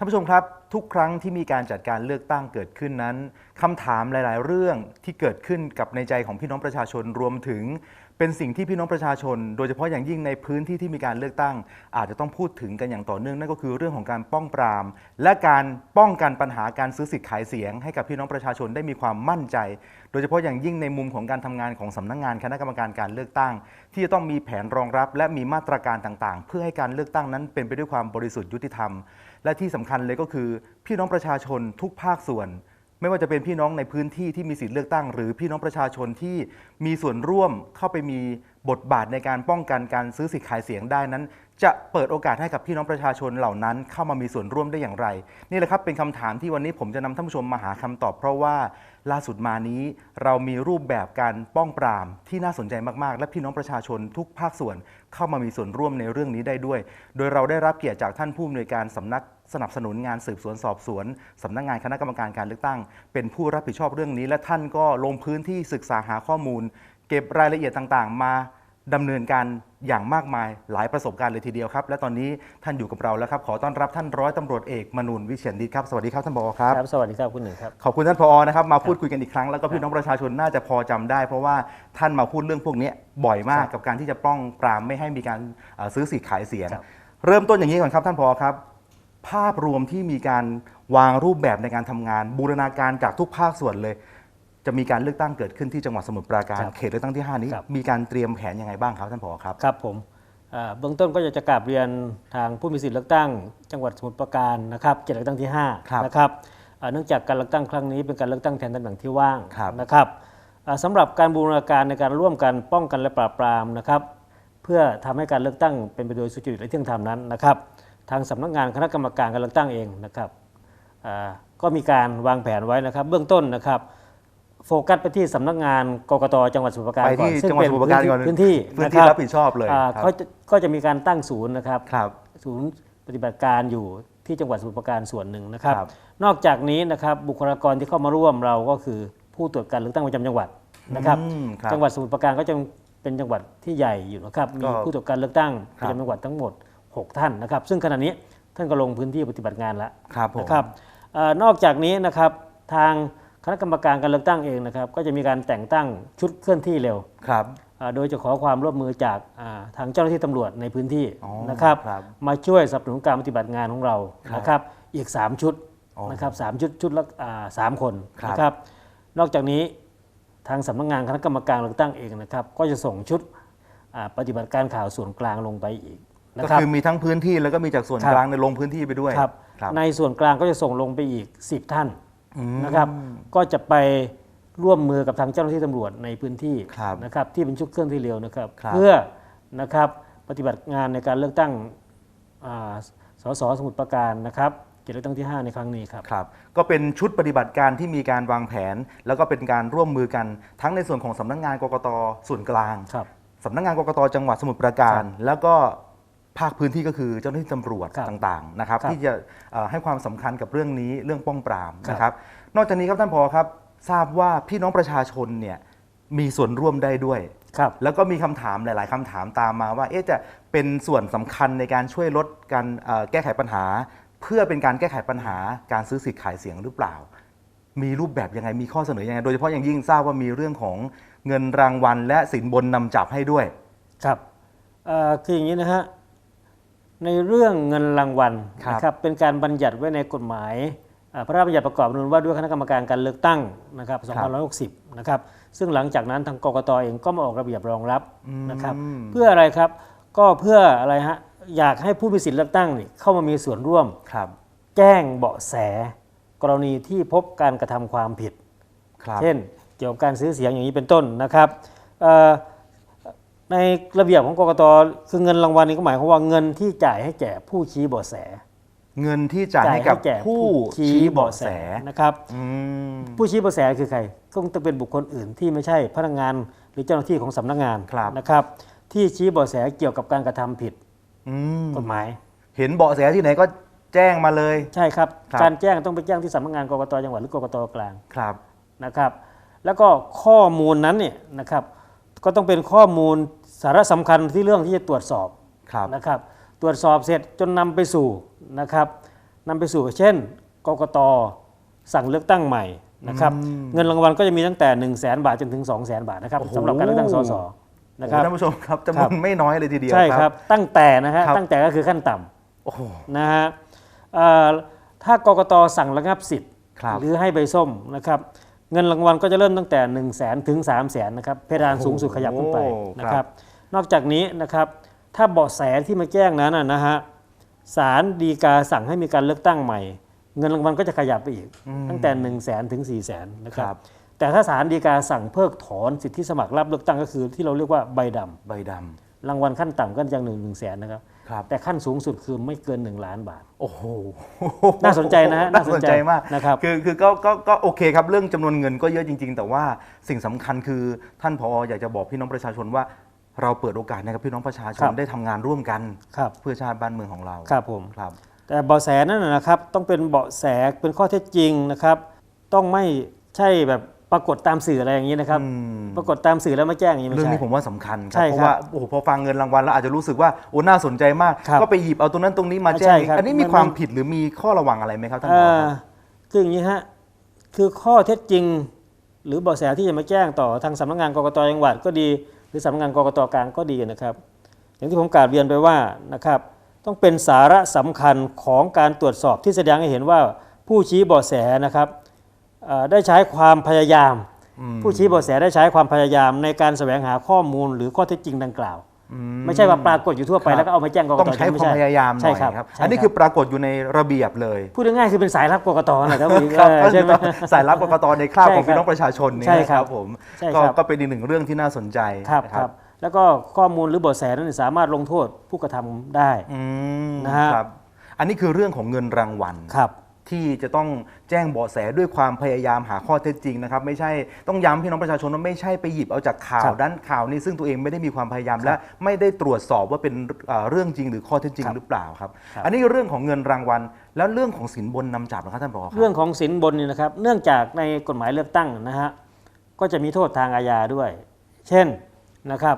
ท่านผู้ชมครับ ทุกครั้งที่มีการจัดการเลือกตั้งเกิดขึ้นนั้นคำถามหลาย ๆ เรื่องที่เกิดขึ้นกับในใจของพี่น้องประชาชนรวมถึง เป็นสิ่งที่พี่น้องประชาชน โดยเฉพาะอย่างยิ่งในพื้นที่ที่มีการเลือกตั้ง อาจจะต้องพูดถึงกันอย่างต่อเนื่องนั่นก็คือเรื่องของการป้องปราม และการป้องกันปัญหาการซื้อสิทธิ์ขายเสียง ให้กับพี่น้องประชาชนได้มีความมั่นใจ โดยเฉพาะอย่างยิ่งในมุมของการทำงานของสำนักงานคณะกรรมการการเลือกตั้ง ที่จะต้องมีแผนรองรับ และมีมาตรการต่าง ๆ เพื่อให้การเลือกตั้งนั้นเป็นไปด้วยความบริสุทธิ์ยุติธรรม และที่สำคัญเลยก็คือ พี่น้องประชาชนทุกภาคส่วน ไม่ว่าจะเป็นพี่น้องในพื้นที่ที่มีสิทธิเลือกตั้ง หรือพี่น้องประชาชนที่มีส่วนร่วมเข้าไปมีบทบาทในการป้องกันการซื้อสิทธิ์ขายเสียงได้นั้น จะเปิดโอกาสให้กับพี่น้องประชาชนเหล่านั้น เข้ามามีส่วนร่วมได้อย่างไร นี่แหละครับเป็นคำถามที่วันนี้ผมจะนำท่านผู้ชมมาหาคำตอบ เพราะว่า ล่าสุดมานี้เรามีรูปแบบการป้องปรามที่น่าสนใจมาก ๆ และพี่น้องประชาชนทุกภาคส่วนเข้ามามีส่วนร่วมในเรื่องนี้ได้ด้วย โดยเราได้รับเกียรติจากท่านผู้อำนวยการสำนักสนับสนุนงานสืบสวนสอบสวนสำนักงานคณะกรรมการการเลือกตั้ง เป็นผู้รับผิดชอบเรื่องนี้ และท่านก็ลงพื้นที่ศึกษาหาข้อมูล เก็บรายละเอียดต่างๆ มา ดำเนินการอย่างมากมายหลายประสบการณ์เลยทีเดียวครับ และตอนนี้ท่านอยู่กับเราแล้วครับ ขอต้อนรับท่านร้อยตำรวจเอกมนูนวิเชียรดิตครับ สวัสดีครับท่านบอครับ ครับ สวัสดีครับคุณหนึ่งครับ ขอบคุณท่านพอนะครับ มาพูดคุยกันอีกครั้ง แล้วก็พี่น้องประชาชนน่าจะพอจำได้ เพราะว่าท่านมาพูดเรื่องพวกนี้บ่อยมากครับกับการที่จะป้องปรามไม่ให้มีการเอ่อซื้อสิทธิ์ขายเสียง ครับ เริ่มต้นอย่างนี้ก่อนครับท่านพอครับ ภาพรวมที่มีการวางรูปแบบในการทำงาน บูรณาการจากทุกภาคส่วนเลย จะมีการเลือกตั้งเกิดขึ้นที่จังหวัดสมุทรปราการ ครับเขตเลือกตั้งที่ 5 นี้ ครับ มีการเตรียมแผนยังไงบ้างครับท่านผอครับ ครับผมอ่าเบื้องต้นก็จะจะกราบเรียนทางผู้มีสิทธิเลือกตั้ง จังหวัดสมุทรปราการนะครับเขตเลือกตั้งที่ครับ 5นะครับอ่าเนื่องจากการเลือกตั้งครั้งนี้เป็นการเลือกตั้งแทนตำแหน่งที่ว่างครับนะครับอ่าสำหรับการบูรณาการในการร่วมกันป้องกันและปราบปรามนะครับเพื่อทำให้การเลือกตั้งเป็นไปโดยสุจริตและเที่ยงธรรมนั้นนะครับทางสำนักงานคณะกรรมการการเลือกตั้งเองนะครับ อ่าก็มีการวางแผนไว้นะครับ เบื้องต้นนะครับ โฟกัสไปที่สำนักงานกกตจังหวัดสมุทรปราการไปก่อนที่ซึ่งจังหวัดเป็นสมุทรปราการก่อนพื้นที่พื้นนะคที่รับรับผิดชอบเลยอ่าครับเขาจะก็จะมีการตั้งศูนย์นะครับครับ ศูนย์ปฏิบัติการอยู่ที่จังหวัดสมุทรปราการส่วนหนึ่งนะครับ ครับ นอกจากนี้นะครับบุคลากรที่เข้ามาร่วมเราก็คือผู้ตรวจการเลือกตั้งประจำจังหวัดนะครับ อืมครับ จังหวัดสมุทรปราการก็จะเป็นจังหวัดที่ใหญ่อยู่นะครับ ก็มีผู้ตรวจการเลือกตั้งคปรับ ระจำจังหวัดทั้งหมด 6 ท่านนะครับ ซึ่งขณะนี้ท่านก็ลงพื้นที่ปฏิบัติงานแล้ว ครับผม นะครับเอ่อนอกจากนี้นะครับทาง คณะกรรมการการเลือกตั้งเองนะครับ ก็จะมีการแต่งตั้งชุดเคลื่อนที่เร็วครับอ่าโดยจะขอความร่วมมือจากอ่าทางเจ้าหน้าที่ตำรวจในพื้นที่อ๋อนะครับครับ มาช่วยสนับสนุนการปฏิบัติงานของเราครับนะครับ อีก 3 ชุดอ๋อนะครับสามชุดชุดละอ่าสามคนครับนะครับ นอกจากนี้ทางสำนักงานคณะกรรมการเลือกตั้งเองนะครับ ก็จะส่งชุดอ่าปฏิบัติการข่าวส่วนกลางลงไปอีกนะก็ครับคือมีทั้งพื้นที่แล้วก็มีจากส่วนครับกลางในยลงพื้นที่ไปด้วยครับครับในส่วนกลางก็จะส่งลงไปอีก 10 ท่านอืม นะครับ ก็จะไปร่วมมือกับทางเจ้าหน้าที่ตำรวจในพื้นที่ครับนะครับที่เป็นชุดเคลื่อนที่เร็วนะครับครับ เพื่อนะครับปฏิบัติงานในการเลือกตั้งอ่าสสสมุทรปราการนะครับเขตเลือกตั้งที่ 5 ในครั้งนี้ครับครับ ก็เป็นชุดปฏิบัติการที่มีการวางแผน แล้วก็เป็นการร่วมมือกันทั้งในส่วนของสำนักงานกกตส่วนกลางครับสำนักงานกกตจังหวัดสมุทรปราการ แล้วก็ ภาคพื้นที่ก็คือเจ้าหน้าที่ตำรวจครับต่างๆนะครับครับที่จะเอ่อให้ความสำคัญกับเรื่องนี้เรื่องป้องปรามครับนะครับนอกจากนี้ครับท่านพอครับทราบว่าพี่น้องประชาชนเนี่ยมีส่วนร่วมได้ด้วยครับแล้วก็มีคำถามหลาย ๆคำถามตามมาว่าเอ๊ะจะเป็นส่วนสำคัญในการช่วยลดการเอ่อแก้ไขปัญหา เพื่อเป็นการแก้ไขปัญหาการซื้อสิทธิ์ขายเสียงหรือเปล่า มีรูปแบบยังไงมีข้อเสนอยังไง โดยเฉพาะอย่างยิ่งทราบว่ามีเรื่องของเงินรางวัล และสินบนนำจับให้ด้วย ครับเอ่อคืออย่างนี้นะฮะ ในเรื่องเงินรางวัลครับนะครับเป็นการบัญญัติไว้ในกฎหมายอ่าพระราชบัญญัติประกอบรัฐธรรมนูญว่าด้วยคณะกรรมการการเลือกตั้งนะครับ2560 นะครับ ซึ่งหลังจากนั้นทางกกตเองก็มาออกระเบียบรองรับนะครับอืมเพื่ออะไรครับก็เพื่ออะไรฮะอยากให้ผู้มีสิทธิเลือกตั้งนี่เข้ามามีส่วนร่วมครับ แจ้งเบาะแส กรณีที่พบการกระทำความผิดครับเช่น เกี่ยวกับการซื้อเสียงอย่างนี้เป็นต้นนะครับเอ่อ ในระเบียบของกกตคือเงินรางวัลนี้ก็หมายความว่าเงินที่จ่ายให้แก่ผู้ชี้เบาะแส เงินที่จ่ายให้กับผู้ชี้เบาะแสนะครับอืมผู้ชี้เบาะแสคือใครก็ต้องเป็นบุคคลอื่นที่ไม่ใช่พนักงานหรือเจ้าหน้าที่ของสำนักงานครับนะครับ ที่ชี้เบาะแสเกี่ยวกับการกระทำผิดอืมกฎหมาย เห็นเบาะแสที่ไหนก็แจ้งมาเลย ใช่ครับครับการแจ้งต้องไปแจ้งที่สำนักงานกกตจังหวัดหรือกกตกลางครับนะครับ แล้วก็ข้อมูลนั้นเนี่ยนะครับ ก็ต้องเป็นข้อมูล สาระสำคัญที่เรื่องที่จะตรวจสอบครับนะครับ ตรวจสอบเสร็จจนนำไปสู่นะครับนำไปสู่เช่นกกตสั่งเลือกตั้งใหม่นะครับอืมเงินรางวัลก็จะมีตั้งแต่ 1 0 0 0 0แบาทจนถึง 2 0 0 0 0 0 บาทนะครับโอ้โหสำหรับการเลือกตั้งสสนะครับโอ้โหท่านผู้ชมครับจำนครัวนบไม่น้อยเลยทีเดียวใช่ครับ ตั้งแต่นะฮะครับตั้งแต่ก็คือขั้นต่ำโอ้โหนะฮะเอ่อถ้ากกตสั่งระงับสิทธิ์ครับหรือให้ใบส้มนะครับ เงินรางวัลก็จะเริ่มตั้งแต่ 1 0 0 0 0แสนถึง3 0 0แสนนะครับเพดานสูงสุดขยับขึ้นไปโอ้โหนะคครัรับบนอกจากนี้นะครับถ้าเบาะแสที่มาแจ้งนั้นนะนะฮะศาลฎีกาสั่งให้มีการเลือกตั้งใหม่ เงินรางวัลก็จะขยับไปอีก ตั้งแต่ 1 0 0 0 0แสนถึง4 0 0แสนนะคครัรับบแต่ถ้าศาลฎีกาสั่งเพิกถอนสิทธิสมัครรับเลือกตั้งก็คือที่เราเรียกว่าใบดำใบดรางวัลขั้นต่ำก็ยังหนึ่งหนึ่งแสนนะครับำ ครับแต่ขั้นสูงสุดคือไม่เกิน 1 ล้านบาท โอ้โหน่าสนใจนะฮะน่าสนใจมากนะครับคือคือก็ก็ก็โอเคครับเรื่องจำนวนเงินก็เยอะจริง ๆ แต่ว่าสิ่งสำคัญคือท่านพออยากจะบอกพี่น้องประชาชนว่าเราเปิดโอกาสให้กับพี่น้องประชาชครันบได้ทำงานร่วมกันครับเพื่อชาติบ้านเมืองของเราครับผมครับแต่เบาะแสนั่นนะนะครับต้องเป็นเบาะแสเป็นข้อเท็จจริงนะครับ ต้องไม่ใช่แบบ ปรากฏตามสื่ออะไรอย่างนี้นะครับ อืม ปรากฏตามสื่อแล้วมาแจ้งอย่างนี้ไม่เรื่องใช่ นี้ผมว่าสำคัญครัใช่เพครับราะว่าโอ้โหพอฟังเงินรางวัลแล้วอาจจะรู้สึกว่าโอ้น่าสนใจมาก ครับก็ไปหยิบเอาตรงนั้นตรงนี้มาแจ้ใช่งครับอันนี้มีมัน ความผิดหรือมีข้อระวังอะไรไหมครับท่านผเอ่ออคืออย่างนี้ฮะคือข้อเท็จจริง หรือเบาะแสที่จะมาแจ้งต่อทางสำนักงานกกตจังหวัดก็ดี หรือสำนักงานกกตกลางก็ดีนะครับ อย่างที่ผมกล่าวเรียนไปว่านะครับต้องเป็นสาระสำคัญของการตรวจสอบที่แสดงให้เห็นว่าผู้ชี้เบาะแสนะครับเอ่อ ได้ใช้ความพยายาม ผู้ชี้เบาะแสได้ใช้ความพยายามในการแสวงหาข้อมูลหรือข้อเท็จจริงดังกล่าว ไม่ใช่ว่าปรากฏอยู่ทั่วไปครับแล้วก็เอามาแจ้งกกตต้องใช้ความพยายามหน่ใช่อยครับครับใช่อันนี้รับคือปรากฏอยู่ในระเบียบเลยพูดง่ายๆคือเป็นสายลับกกตนะครับครับเออก็ใช่คือไหมต้องสายรับกกตในคราบของใช่ครับพี่น้องประชาชนเนี่ยใช่นะคครัรับบผมใช่ก็ครับก็เป็นอีกหนึ่งเรื่องที่น่าสนใจครับนะครับแล้วก็ข้อมูลหรือเบาะแสนั้นสามารถลงโทษผู้กระทำได้อืมนะฮะครับอันนี้คือเรื่องของเงินรางวัลครับ ที่จะต้องแจ้งเบาะแสด้วยความพยายามหาข้อเท็จจริงนะครับไม่ใช่ต้องย้ำพี่น้องประชาชนว่าไม่ใช่ไปหยิบเอาจากข่าควรับด้านข่าวนี้ซึ่งตัวเองไม่ได้มีความพยายามครับและไม่ได้ตรวจสอบว่าเป็นเอ่อเรื่องจริงหรือข้อเท็จจริงครับหรือเปล่าครับครับ อันนี้เรื่องของเงินรางวัล แล้วเรื่องของสินบนนำจับนะครับท่านผอครับเรื่องของสินบนนี่นะครับเนื่องจากในกฎหมายเลือกตั้งนะฮะก็จะมีโทษทางอาญาด้วย เช่นนะครับ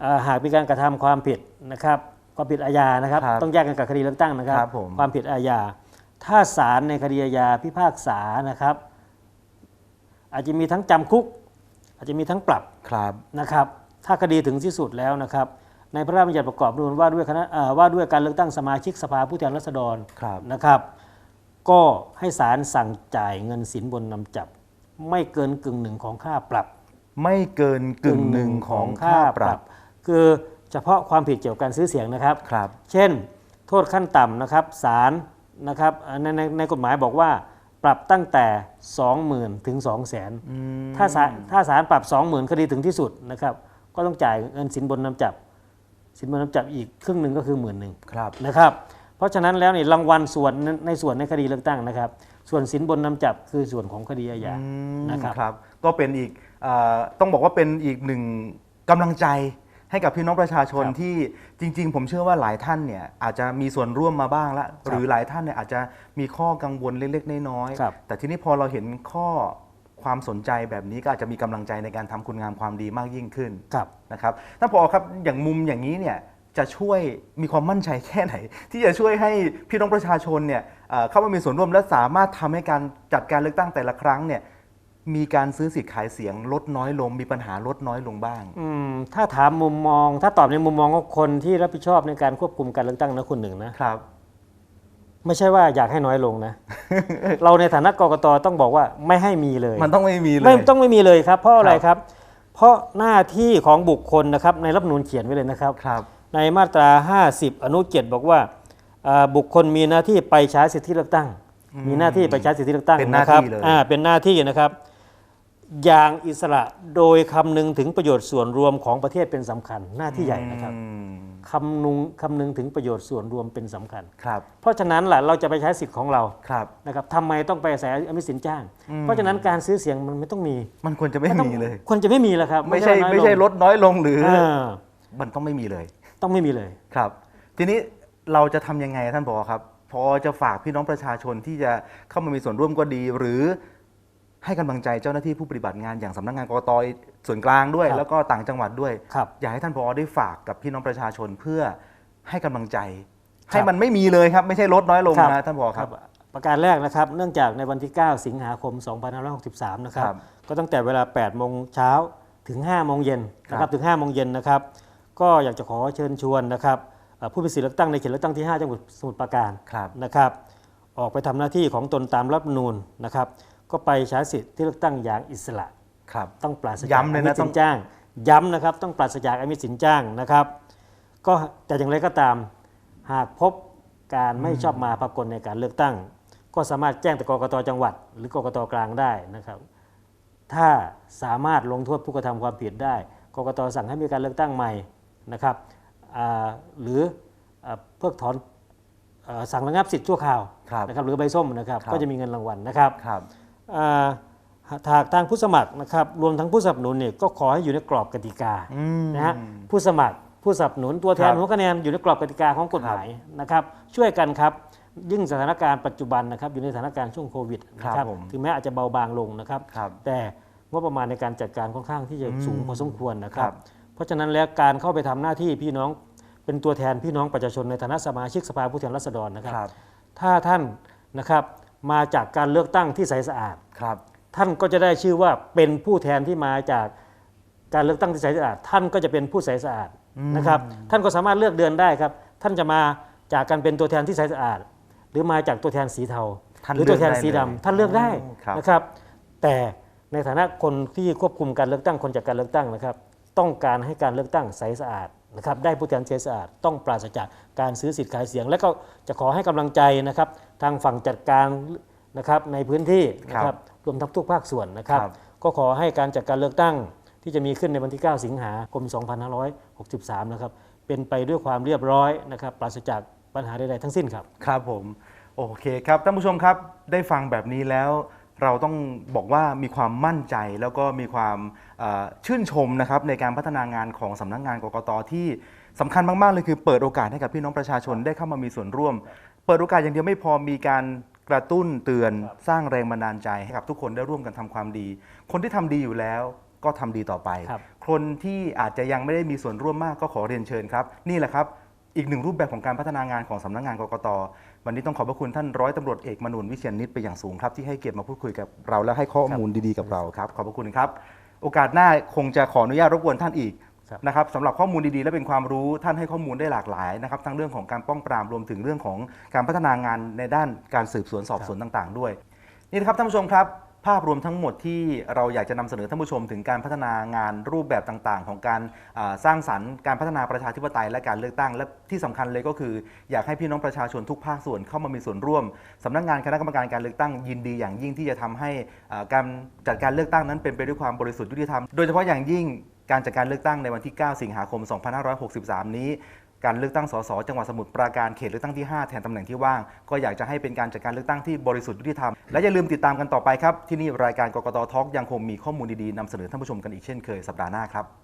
เอ่อหากมีการกระทำความผิดนะครับความผิดอาญานะครับครับ ต้องแยกกันกับคดีเลือกตั้งนะครับครับผมความผิดอาญา ถ้าศาลในคดีอาญาพิพากษานะครับ อาจจะมีทั้งจำคุก อาจจะมีทั้งปรับครับนะครับ ถ้าคดีถึงที่สุดแล้วนะครับ ในพระราชบัญญัติประกอบรัฐธรรมนูญว่าด้วยคณะเอ่อว่าด้วยการเลือกตั้งสมาชิกสภาผู้แทนราษฎรครับนะครับ ก็ให้ศาลสั่งจ่ายเงินสินบนนำจับ ไม่เกินกึ่งหนึ่งของค่าปรับ ไม่เกินกึ่งหนึ่งของค่าปรับ คือเฉพาะความผิดเกี่ยวกับการซื้อเสียงนะครับครับ เช่น โทษขั้นต่ำนะครับศาล นะครับเอ่อในในในกฎหมายบอกว่าปรับตั้งแต่ 20,000 ถึง 200,000 ถ้าศาลถ้าศาลปรับ 20,000 คดีถึงที่สุดนะครับก็ต้องจ่ายเงินสินบนนำจับ สินบนนำจับอีกครึ่งหนึ่งก็คือหมื่นหนึ่งครับนะครับเพราะฉะนั้นแล้วนี่รางวัลส่วนในในส่วนในคดีเลือกตั้งนะครับ ส่วนสินบนนำจับคือส่วนของคดีอาญาอืมนะครับครับ ก็เป็นอีกเออต้องบอกว่าเป็นอีกหนึ่งกำลังใจ ให้กับพี่น้องประชาชนครับที่จริง ๆ ผมเชื่อว่าหลายท่านเนี่ยอาจจะมีส่วนร่วมมาบ้างละหรือหลายท่านเนี่ยอาจจะมีข้อกังวลเล็กๆน้อยครับๆแต่ทีนี้พอเราเห็นข้อความสนใจแบบนี้ก็อาจจะมีกำลังใจในการทำคุณงามความดีมากยิ่งขึ้นครับนะครับท่านผอครับอย่างมุมอย่างนี้เนี่ยจะช่วยมีความมั่นใจแค่ไหน ที่จะช่วยให้พี่น้องประชาชนเนี่ยเอ่อเข้ามามีส่วนร่วมและสามารถทำให้การจัดการเลือกตั้งแต่ละครั้งเนี่ย มีการซื้อสิทธิ์ขายเสียงลดน้อยลง มีปัญหาลดน้อยลงบ้าง อืมถ้าถามมุมมอง ถ้าตอบในมุมมองของคนที่รับผิดชอบในการควบคุมการเลือกตั้งนะคุณหนึ่งนะครับ ไม่ใช่ว่าอยากให้น้อยลงนะ เราในฐานะกกตต้องบอกว่าไม่ให้มีเลย มันต้องไม่มีเลย ไม่ต้องไม่มีเลยครับ เพราะอะไรครับครับ เพราะหน้าที่ของบุคคลนะครับ ในรัฐธรรมนูญเขียนไว้เลยนะครับ ครับ ในมาตรา 50 อนุเจ็ดบอกว่าอ่าบุคคลมีหน้าที่ไปใช้สิทธิเลือกตั้ง มีหน้าที่ไปใช้สิทธิเลือกตั้งเป็นหน้าะครับที่เลย อ่าเป็นหน้าที่นะครับ อย่างอิสระโดยคำนึงถึงประโยชน์ส่วนรวมของประเทศเป็นสำคัญหน้าที่ใหญ่นะครับอืมคำนึงคำนึงถึงประโยชน์ส่วนรวมเป็นสำคัญ ครับ เพราะฉะนั้นล่ะเราจะไปใช้สิทธิ์ของเราครับ นะครับทำไมต้องไปอาศัยอมิตสินจ้าง เพราะฉะนั้นการซื้อเสียงมันไม่ต้องมีมันควรจะไม่ต้องมีเลย ควรจะไม่มีแล้วครับไม่ใช่ว่าน้อยไม่ใช่งลดน้อยลงหรือ เออมันต้องไม่มีเลย ต้องไม่มีเลย ครับ ทีนี้เราจะทำยังไงท่านผอครับ พอจะฝากพี่น้องประชาชนที่จะเข้ามามีส่วนร่วมก็ดี หรือ ให้กำลังใจเจ้าหน้าที่ผู้ปฏิบัติงานอย่างสำนักงานกรกตส่วนกลางด้วย ครับแล้วก็ต่างจังหวัดด้วย ครับอยากให้ท่านผอได้ฝากกับพี่น้องประชาชนเพื่อให้กำลังใจให้มันไม่มีเลยครับ ไม่ใช่ลดน้อยลงครับนะท่านผอครับ ประการแรกนะครับ เนื่องจากในวันที่ 9 สิงหาคม 2563 นะครับ ครับก็ตั้งแต่เวลา 8 โมงเช้าถึง 5 โมงเย็นนะคครัรับบ ถึง 5 โมงเย็นนะครับ ก็อยากจะขอเชิญชวนนะครับเอ่อผู้มีสิทธิเลือกตั้งในเขตเลือกตั้งที่ 5 จังหวัดสมุทรปราการ ครับ นะครับออกไปทำหน้าที่ของตนตามรัฐธรรมนูญนะครับ ก็ไปใช้สิทธิที่เลือกตั้งอย่างอิสระครับ ต้องปราศจากย้ำเลยนะอมิตต้สิองนจ้าง ย้ำนะครับ ต้องปราศจากอมิตสินจ้างนะครับ ก็แต่อย่างไรก็ตาม หากพบการไม่ชอบมาพากลในการเลือกตั้ง ก็สามารถแจ้งต่อกกตจังหวัด หรือกกตกลางได้นะครับ ถ้าสามารถลงโทษผู้กระทำความผิดได้ กกตสั่งให้มีการเลือกตั้งใหม่นะครับอ่าหรืออ่าเพิกถอนเอ่อสั่งระงับสิทธิ์ชั่วคราวครับนะครับหรือใบส้มนะครับครับ ก็จะมีเงินรางวัลนะครับ ครับอ่าหากทางผู้สมัครนะครับรวมทั้งผู้สนับสนุนเนี่ยก็ขอให้อยู่ในกรอบกติกาอืมนะฮะผู้สมัครผู้สนับสนุนตัวแทนครับหัวคะแนนอยู่ในกรอบกติกาของกฎหมายนะครับ ช่วยกันครับยิ่งสถานการณ์ปัจจุบันนะครับอยู่ในสถานการณ์ช่วงโควิดนะคครัรับบผมถึงแม้อาจจะเบาบางลงนะครับครับแต่งบประมาณในการจัดการค่อนข้างที่จะอืมสูงพอสมควรนะครัครับบเพราะฉะนั้นแล้วการเข้าไปทำหน้าที่พี่น้องเป็นตัวแทนพี่น้องประชาชนในฐานะสมาชิกสภาผู้แทนราษฎรนะครับครับถ้าท่านนะครับ มาจากการเลือกตั้งที่ใสสะอาด ครับ ท่านก็จะได้ชื่อว่าเป็นผู้แทนที่มาจากการเลือกตั้งที่ใสสะอาด ท่านก็จะเป็นผู้ใสสะอาดนะครับ ท่านก็สามารถเลือกเดือนได้ครับ ท่านจะมาจากการเป็นตัวแทนที่ใสสะอาด หรือมาจากตัวแทนสีเทาท่านหรือตัวแทนสีเลือกได้ดำเลยท่านเลือกได้โอ้ครับนะครับ แต่ในฐานะคนที่ควบคุมการเลือกตั้งคนจากการเลือกตั้งนะครับ ต้องการให้การเลือกตั้งใสสะอาดนะครับได้ผู้แทนใสสะอาด ต้องปราศจากการซื้อสิทธิ์ขายเสียง และก็จะขอให้กำลังใจนะครับ ทางฝั่งจัดการนะครับในพื้นที่นะครับรวมทั้งทุกภาคส่วนนะครับครับ ก็ขอให้การจัดการเลือกตั้งที่จะมีขึ้นในวันที่ 9 สิงหาคม 2563 นะครับ เป็นไปด้วยความเรียบร้อยนะครับ ปราศจากปัญหาใดๆทั้งสิ้นครับ ครับผม โอเคครับ ท่านผู้ชมครับ ได้ฟังแบบนี้แล้วเราต้องบอกว่ามีความมั่นใจแล้วก็มีความเอ่อชื่นชมนะครับในการพัฒนางานของสำนักงานกกตที่สำคัญมาก ๆ เลยคือเปิดโอกาสให้กับพี่น้องประชาชนได้เข้ามามีส่วนร่วมเปิดโอกาสอย่างเดียวไม่พอมีการกระตุ้นเตือนสร้างแรงบันดาลใจให้กับทุกคนได้ร่วมกันทำความดี คนที่ทำดีอยู่แล้วก็ทำดีต่อไปครับคนที่อาจจะยังไม่ได้มีส่วนร่วมมากก็ขอเรียนเชิญครับ นี่แหละครับอีกหนึ่งรูปแบบของการพัฒนางานของสำนักงานกกตวันนี้ต้องขอบพระคุณท่านร้อยตำรวจเอกมนูนวิเชียนนิตไปนอย่างสูงครับ ที่ให้เกียรติมาพูดคุยกับเราและให้ข้อมูลดีๆกับเราครับ ขอบพระคุณครับ โอกาสหน้าคงจะขออนุญาตรบกวนท่านอีกครับ นะครับสำหรับข้อมูลดีๆ และเป็นความรู้ท่านให้ข้อมูลได้หลากหลายนะครับทั้งเรื่องของการป้องปรามรวมถึงเรื่องของการพัฒนางานในด้านการสืบสวนสอบสวนต่างๆ ด้วยนี่นะครับท่านผู้ชมครับ ภาพรวมทั้งหมดที่เราอยากจะนำเสนอท่านผู้ชม ถึงการพัฒนางานรูปแบบต่างๆ ของการอ่าสร้างสรรค์การพัฒนาประชาธิปไตยและการเลือกตั้ง และที่สำคัญเลยก็คือ อยากให้พี่น้องประชาชนทุกภาคส่วนเข้ามามีส่วนร่วมสำนักงานคณะกรรมการการเลือกตั้งยินดีอย่างยิ่งที่จะทำให้อ่าการจัดการเลือกตั้งนั้นเป็นไปด้วยความบริสุทธิ์ยุติธรรมโดยเฉพาะอย่างยิ่ง การจัดการเลือกตั้งในวันที่ 9 สิงหาคม 2563 นี้ การเลือกตั้งสสจังหวัดสมุทรปราการเขตเลือกตั้งที่ 5 แทนตำแหน่งที่ว่าง ก็อยากจะให้เป็นการจัดการเลือกตั้งที่บริสุทธิ์ยุติธรรม และอย่าลืมติดตามกันต่อไปครับ ที่นี่รายการกกตทอล์กยังคงมีข้อมูลดีๆนำเสนอท่านผู้ชมกันอีกเช่นเคยสัปดาห์หน้าครับ